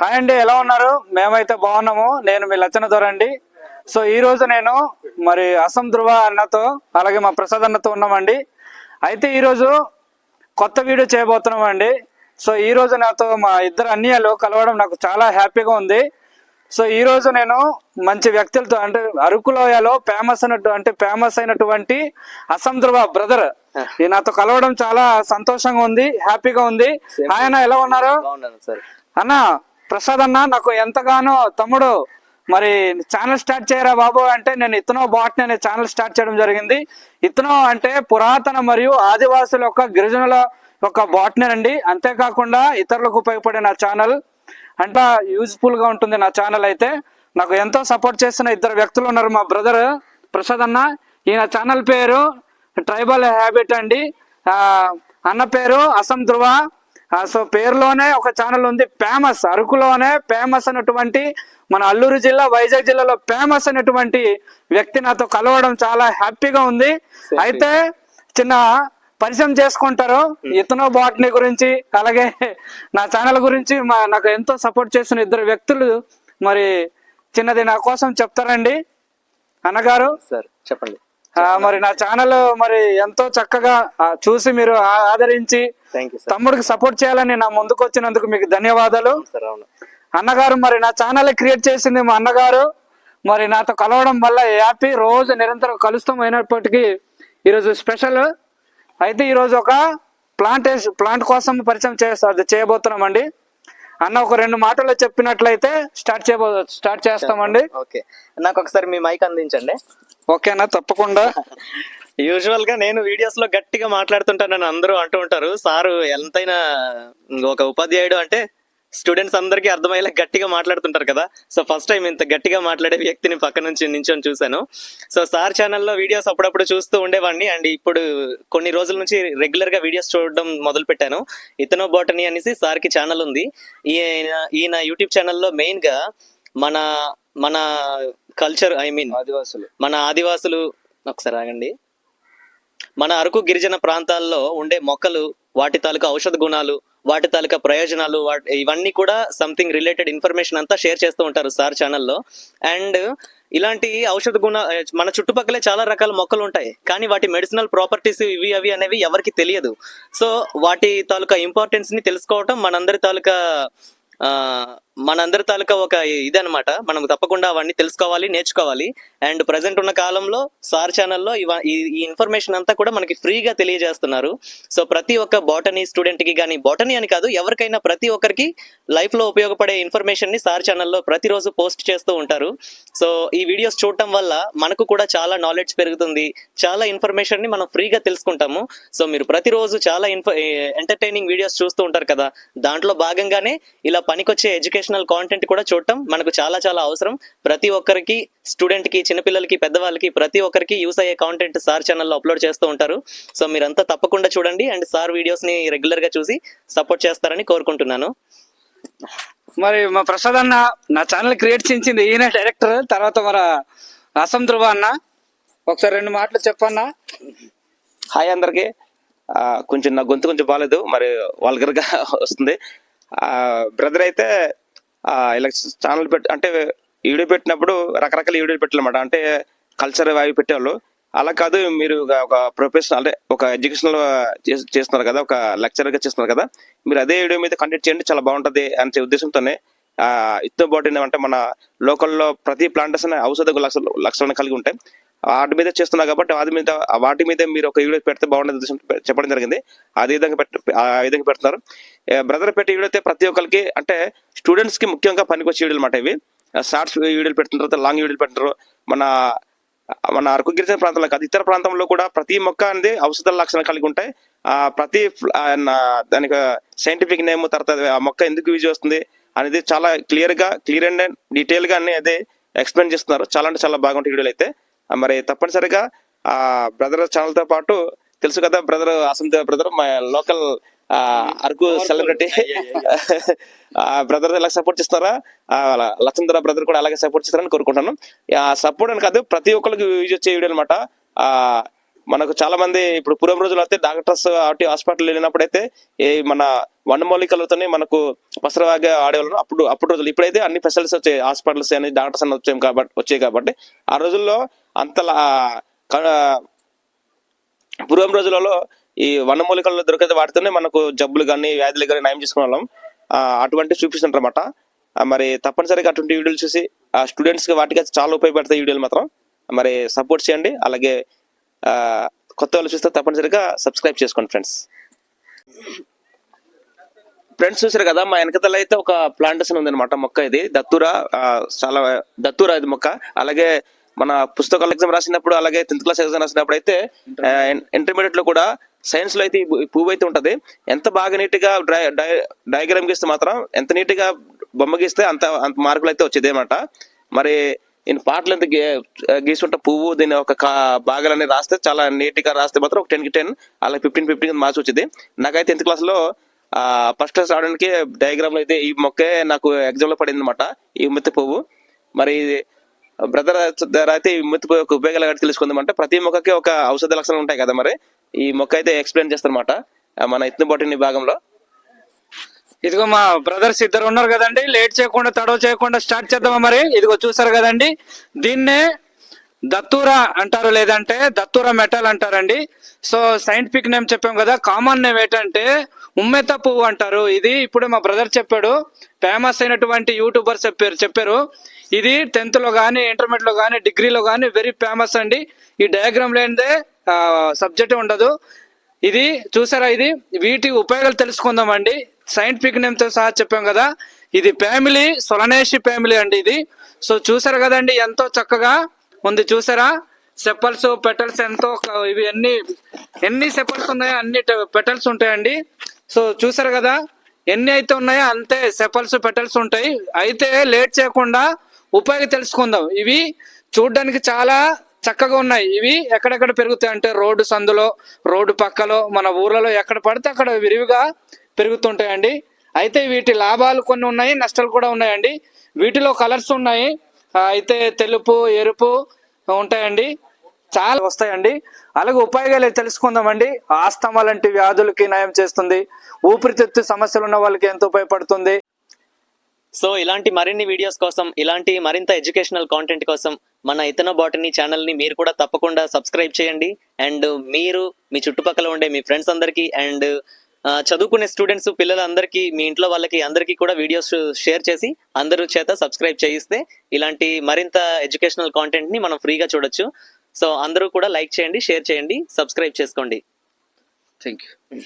Hi అండి ఎలా ఉన్నారు? మేమైతే బాగున్నాము. నేను మీ లచ్చన దొరండి. సో ఈ రోజు నేను మరి అసం ధృవ అన్నతో అలాగే మా ప్రసాద్ అన్నతో ఉన్నామండి. అయితే ఈరోజు కొత్త వీడియో చేయబోతున్నామండి. సో ఈ రోజు నాతో మా ఇద్దరు అన్నయ్యలు కలవడం నాకు చాలా హ్యాపీగా ఉంది. సో ఈ రోజు నేను మంచి వ్యక్తులతో అంటే అరకులోయలో ఫేమస్ అయినట్టు అంటే ఫేమస్ అయినటువంటి అసం ధృవ బ్రదర్ ఈ నాతో కలవడం చాలా సంతోషంగా ఉంది హ్యాపీగా ఉంది. ఆయన ఎలా ఉన్నారు? అన్న ప్రసాద్ అన్న నాకు ఎంతగానో తమ్ముడు మరి ఛానల్ స్టార్ట్ చేయరా బాబు అంటే నేను ఇతనో బాట్ని అనే ఛానల్ స్టార్ట్ చేయడం జరిగింది. ఇతనో అంటే పురాతన మరియు ఆదివాసుల యొక్క గిరిజనుల యొక్క బాట్ని అండి. అంతేకాకుండా ఇతరులకు ఉపయోగపడే నా ఛానల్ అంటే యూజ్ఫుల్గా ఉంటుంది నా ఛానల్ అయితే. నాకు ఎంతో సపోర్ట్ చేసిన ఇద్దరు వ్యక్తులు ఉన్నారు మా బ్రదర్ ప్రసాద్ అన్న. ఈయన ఛానల్ పేరు ట్రైబల్ హ్యాబిట్ అండి. ఆ, అన్న పేరు అసం ధ్రువ. సో పేరులోనే ఒక ఛానల్ ఉంది ఫేమస్ అరకులోనే ఫేమస్ అయినటువంటి మన అల్లూరు జిల్లా వైజాగ్ జిల్లాలో ఫేమస్ అయినటువంటి వ్యక్తి నాతో కలవడం చాలా హ్యాపీగా ఉంది. అయితే చిన్న పరిచయం చేసుకుంటారు. ఇతను బాట్ని గురించి అలాగే నా ఛానల్ గురించి మా నాకు ఎంతో సపోర్ట్ చేసిన ఇద్దరు వ్యక్తులు మరి చిన్నది నా కోసం చెప్తారండి. అన్నగారు? సార్ చెప్పండి. మరి నా ఛానల్ మరి ఎంతో చక్కగా చూసి మీరు ఆదరించి తమ్ముడికి సపోర్ట్ చేయాలని నా ముందుకు వచ్చినందుకు మీకు ధన్యవాదాలు. అన్నగారు మరి నా ఛానల్ క్రియేట్ చేసింది మా అన్నగారు. మరి నాతో కలవడం వల్ల హ్యాపీ రోజు నిరంతరం కలుస్తాం అయినప్పటికీ ఈరోజు స్పెషల్ అయితే ఈరోజు ఒక ప్లాంటేషన్ ప్లాంట్ కోసం పరిచయం చేస్తా చేయబోతున్నామండి. అన్న ఒక రెండు మాటలు చెప్పినట్లయితే స్టార్ట్ చేయబో స్టార్ట్ చేస్తామండి. ఓకే నాకు ఒకసారి మీ మైక్ అందించండి. ఓకేనా తప్పకుండా. యూజువల్గా నేను వీడియోస్లో గట్టిగా మాట్లాడుతుంటానని అందరూ అంటూ ఉంటారు. సారు ఎంతైనా ఒక ఉపాధ్యాయుడు అంటే స్టూడెంట్స్ అందరికీ అర్థమయ్యేలా గట్టిగా మాట్లాడుతుంటారు కదా. సో ఫస్ట్ టైం ఇంత గట్టిగా మాట్లాడే వ్యక్తిని పక్క నుంచి నించొని చూశాను. సో సార్ ఛానల్లో వీడియోస్ అప్పుడప్పుడు చూస్తూ ఉండేవాడిని. అండ్ ఇప్పుడు కొన్ని రోజుల నుంచి రెగ్యులర్గా వీడియోస్ చూడడం మొదలు పెట్టాను. ఇతనో బోటనీ అనేసి సార్కి ఛానల్ ఉంది. ఈయన ఈయన యూట్యూబ్ ఛానల్లో మెయిన్గా మన మన కల్చర్ ఐ మీన్ ఆదివాసులు. మన ఆదివాసులు ఒకసారి ఆగండి. మన అరకు గిరిజన ప్రాంతాల్లో ఉండే మొక్కలు వాటి తాలూకా ఔషధ గుణాలు వాటి తాలూకా ప్రయోజనాలు వాటి ఇవన్నీ కూడా సంథింగ్ రిలేటెడ్ ఇన్ఫర్మేషన్ అంతా షేర్ చేస్తూ ఉంటారు సార్ ఛానల్లో అండ్ ఇలాంటి ఔషధ గుణ మన చుట్టుపక్కలే చాలా రకాల మొక్కలు ఉంటాయి. కానీ వాటి మెడిసినల్ ప్రాపర్టీస్ ఇవి అవి అనేవి ఎవరికి తెలియదు. సో వాటి తాలూకా ఇంపార్టెన్స్ని తెలుసుకోవటం మనందరి తాలూకా మనందరి తాలూకా ఒక ఇదనమాట మనం తప్పకుండా అవన్నీ తెలుసుకోవాలి నేర్చుకోవాలి. అండ్ ప్రజెంట్ ఉన్న కాలంలో సార్ ఛానల్లో ఈ ఇన్ఫర్మేషన్ అంతా కూడా మనకి ఫ్రీగా తెలియజేస్తున్నారు. సో ప్రతి ఒక్క బాటనీ స్టూడెంట్కి కానీ బాటనీ అని కాదు ఎవరికైనా ప్రతి ఒక్కరికి లైఫ్లో ఉపయోగపడే ఇన్ఫర్మేషన్ని సార్ ఛానల్లో ప్రతిరోజు పోస్ట్ చేస్తూ ఉంటారు. సో ఈ వీడియోస్ చూడటం వల్ల మనకు కూడా చాలా నాలెడ్జ్ పెరుగుతుంది. చాలా ఇన్ఫర్మేషన్ని మనం ఫ్రీగా తెలుసుకుంటాము. సో మీరు ప్రతిరోజు చాలా ఇన్ఫ ఎంటర్టైనింగ్ వీడియోస్ చూస్తూ ఉంటారు కదా. దాంట్లో భాగంగానే ఇలా పనికొచ్చే ఎడ్యుకేషన్ ఎడ్యుకేషనల్ కాంటెంట్ కూడా చూడటం మనకు చాలా చాలా అవసరం. ప్రతి ఒక్కరికి స్టూడెంట్కి చిన్నపిల్లలకి పెద్దవాళ్ళకి ప్రతి ఒక్కరికి యూస్ అయ్యే కాంటెంట్ సార్ ఛానల్లో అప్లోడ్ చేస్తూ ఉంటారు. సో మీరంతా తప్పకుండా చూడండి అండ్ సార్ వీడియోస్ని రెగ్యులర్గా చూసి సపోర్ట్ చేస్తారని కోరుకుంటున్నాను. మరి మా ప్రసాద్ అన్న నా ఛానల్ క్రియేట్ చేయించింది ఈయన డైరెక్టర్ తర్వాత మన అసం ధృవ అన్న. ఒకసారి రెండు మాటలు చెప్పన్నా? హాయ్ అందరికి. కొంచెం నా గొంతు కొంచెం బాగాలేదు మరి వల్గర్గా వస్తుంది. ఆ బ్రదర్ అయితే ఆ, ఛానల్ పెట్టి అంటే వీడియో పెట్టినప్పుడు రకరకాల వీడియోలు పెట్టాలన్నమాట. అంటే కల్చర్ అవి పెట్టేవాళ్ళు. అలా కాదు మీరు ఒక- ప్రొఫెషనల్ అంటే ఒక ఎడ్యుకేషనల్ చేస్తున్నారు కదా ఒక లెక్చరర్గా చేస్తున్నారు కదా మీరు అదే వీడియో మీద కండక్ట్ చేయండి చాలా బాగుంటది అనే ఉద్దేశంతోనే ఆ పాటు బాటిల్ అంటే మన లోకల్లో ప్రతి ప్లాంటేషన్ ఔషధ లక్షలు లక్షణాలు కలిగి ఉంటాయి వాటి మీద చేస్తున్నారు కాబట్టి వాటి మీద వాటి మీద మీరు ఒక వీడియో పెడితే బాగుంటుంది చెప్పడం జరిగింది. అదే విధంగా పెట్ ఆ విధంగా పెడుతున్నారు. బ్రదర్ పెట్టే వీడియో అయితే ప్రతి ఒక్కరికి అంటే స్టూడెంట్స్కి ముఖ్యంగా పనికొచ్చే వీడియోలు అన్నమాట ఇవి. షార్ట్స్ వీడియోలు పెట్టిన తర్వాత లాంగ్ వీడియోలు పెడుతున్నారు మన మన అరకు గిరిజన ప్రాంతంలో కాదు ఇతర ప్రాంతంలో కూడా ప్రతి మొక్క అనేది ఔషధ లక్షణాలు కలిగి ఉంటాయి. ఆ ప్రతి నా- దానికి సైంటిఫిక్ నేమ్ తర్వాత ఆ మొక్క ఎందుకు యూజ్ వస్తుంది అనేది చాలా క్లియర్గా క్లియర్ అండ్ డీటెయిల్గా అన్ని అదే ఎక్స్ప్లెయిన్ చేస్తున్నారు. చాలా అంటే చాలా బాగుంటాయి వీడియోలు అయితే. మరి తప్పనిసరిగా ఆ బ్రదర్ ఛానల్తో పాటు తెలుసు కదా బ్రదర్ అసంత బ్రదర్ మా లోకల్ అరకు సెలబ్రిటీ. ఆ బ్రదర్ ఎలా సపోర్ట్ చేస్తారా? లక్ష్మణ్ బ్రదర్ కూడా అలాగే సపోర్ట్ చేస్తారని కోరుకుంటాను ఆ సపోర్ట్ అని కాదు ప్రతి ఒక్కరికి యూజ్ వచ్చే వీడియో అనమాట ఆ మనకు చాలా మంది ఇప్పుడు పూర్వం రోజులు అయితే డాక్టర్స్ అటు హాస్పిటల్ వెళ్ళినప్పుడు అయితే మన వనమూలికలతోనే మనకు పసరవాగా ఆడేవాళ్ళు. అప్పుడు అప్పుడు రోజులు ఇప్పుడైతే అన్ని ఫెసిలిటీస్ వచ్చాయి. హాస్పిటల్స్ అని డాక్టర్స్ అని వచ్చాయి కాబట్టి వచ్చాయి కాబట్టి. ఆ రోజుల్లో అంతలా పూర్వం రోజులలో ఈ వనమూలికల్లో దొరికితే వాటితోనే మనకు జబ్బులు కానీ వ్యాధులు కానీ నయం చేసుకునే వాళ్ళం అటువంటి చూపిస్తుంటారన్నమాట. మరి తప్పనిసరిగా అటువంటి వీడియోలు చూసి ఆ స్టూడెంట్స్కి వాటికి అయితే చాలా ఉపయోగపడతాయి వీడియోలు మాత్రం. మరి సపోర్ట్ చేయండి. అలాగే ఆ, కొత్త వాళ్ళు చూస్తే తప్పనిసరిగా సబ్స్క్రైబ్ చేసుకోండి ఫ్రెండ్స్ ఫ్రెండ్స్ చూసారు కదా మా వెనకతల అయితే ఒక ప్లాంటేషన్ ఉందన్నమాట మొక్క ఇది. దత్తూరా చాలా దత్తూరా ఇది మొక్క. అలాగే మన పుస్తకాల ఎగ్జామ్ రాసినప్పుడు అలాగే టెన్త్ క్లాస్ ఎగ్జామ్ రాసినప్పుడు అయితే ఇంటర్మీడియట్లో కూడా సైన్స్లో అయితే పువ్వు అయితే ఉంటది. ఎంత బాగా నీట్గా డయాగ్రామ్ గీస్తే మాత్రం ఎంత నీట్గా బొమ్మ గీస్తే అంత అంత మార్కులు అయితే వచ్చేది అనమాట మరి నేను పాటలు ఎంత గీ- గీసుంటే పువ్వు దీని ఒక కా- భాగాలన్నీ రాస్తే చాలా నీట్గా రాస్తే మాత్రం ఒక టెన్కి టెన్ అలా ఫిఫ్టీన్ ఫిఫ్టీన్ మార్క్స్ వచ్చింది. నాకైతే టెన్త్ క్లాస్లో ఆ ఫస్ట్ క్లాస్ రావడానికి డయాగ్రామ్లో అయితే ఈ మొక్కే నాకు ఎగ్జామ్లో పడింది అనమాట ఈ ఉమ్మెత్తి పువ్వు. మరి బ్రదర్ దగ్గర అయితే ఈ ఉమ్మెత్తి యొక్క ఉపయోగాలు ఎక్కడ తెలుసుకుందాం అంటే ప్రతి మొక్కకి ఒక ఔషధ లక్షణాలు ఉంటాయి కదా మరి? ఈ మొక్క అయితే ఎక్స్ప్లెయిన్ చేస్తారన్నమాట మన ఇత్తు బాటిని భాగంలో. ఇదిగో మా బ్రదర్స్ ఇద్దరు ఉన్నారు కదండి లేట్ చేయకుండా తడవ చేయకుండా స్టార్ట్ చేద్దామా మరి? ఇదిగో చూసారు కదండి దీన్నే దత్తూరా అంటారు లేదంటే దత్తూరా మెటల్ అంటారండి. సో సైంటిఫిక్ నేమ్ చెప్పాం కదా కామన్ నేమ్ ఏంటంటే ఉమ్మెత్త పువ్వు అంటారు. ఇది ఇప్పుడే మా బ్రదర్ చెప్పాడు. ఫేమస్ అయినటువంటి యూట్యూబర్ చెప్పారు చెప్పారు. ఇది టెన్త్లో కానీ ఇంటర్మీడియట్లో కానీ డిగ్రీలో కానీ వెరీ ఫేమస్ అండి. ఈ డయాగ్రామ్ లేనిదే సబ్జెక్ట్ ఉండదు. ఇది చూసారా ఇది? వీటి ఉపయోగాలు తెలుసుకుందామండి సైంటిఫిక్ నేమ్తో సహా చెప్పాం కదా. ఇది ఫ్యామిలీ సొలనేషి ఫ్యామిలీ అండి ఇది. సో చూసారు కదండి ఎంతో చక్కగా ఉంది చూసారా? సెప్పల్స్ పెటల్స్ ఎంతో ఇవి ఎన్ని ఎన్ని సెప్పల్స్ ఉన్నాయో అన్ని పెటల్స్ ఉంటాయండి. సో చూసారు కదా ఎన్ని అయితే ఉన్నాయో అంతే సెపల్స్ పెటల్స్ ఉంటాయి. అయితే లేట్ చేయకుండా ఉపాయి తెలుసుకుందాం. ఇవి చూడడానికి చాలా చక్కగా ఉన్నాయి. ఇవి ఎక్కడెక్కడ పెరుగుతాయి అంటే రోడ్డు సందులో రోడ్డు పక్కలో మన ఊర్లలో ఎక్కడ పడితే అక్కడ విరివిగా పెరుగుతుంటాయండి. అయితే వీటి లాభాలు కొన్ని ఉన్నాయి నష్టాలు కూడా ఉన్నాయండి. వీటిలో కలర్స్ ఉన్నాయి. అయితే తెలుపు ఎరుపు ఉంటాయండి. చాలా వస్తాయండి. అలాగే ఉపాయాలు తెలుసుకుందామండి. ఆస్తమా లాంటి వ్యాధులకి నయం చేస్తుంది. ఊపిరితిత్తు సమస్యలు ఉన్న వాళ్ళకి ఎంతో ఉపయోగపడుతుంది. సో ఇలాంటి మరిన్ని వీడియోస్ కోసం ఇలాంటి మరింత ఎడ్యుకేషనల్ కాంటెంట్ కోసం మన ఇతన బాటనీ ఛానల్ని మీరు కూడా తప్పకుండా సబ్స్క్రైబ్ చేయండి. అండ్ మీరు మీ చుట్టుపక్కల ఉండే మీ ఫ్రెండ్స్ అందరికీ అండ్ చదువుకునే స్టూడెంట్స్ పిల్లలందరికీ మీ ఇంట్లో వాళ్ళకి అందరికీ కూడా వీడియోస్ షేర్ చేసి అందరూ చేత సబ్స్క్రైబ్ చేయిస్తే ఇలాంటి మరింత ఎడ్యుకేషనల్ కాంటెంట్ని మనం ఫ్రీగా చూడొచ్చు. సో అందరూ కూడా లైక్ చేయండి షేర్ చేయండి సబ్స్క్రైబ్ చేసుకోండి. Thank you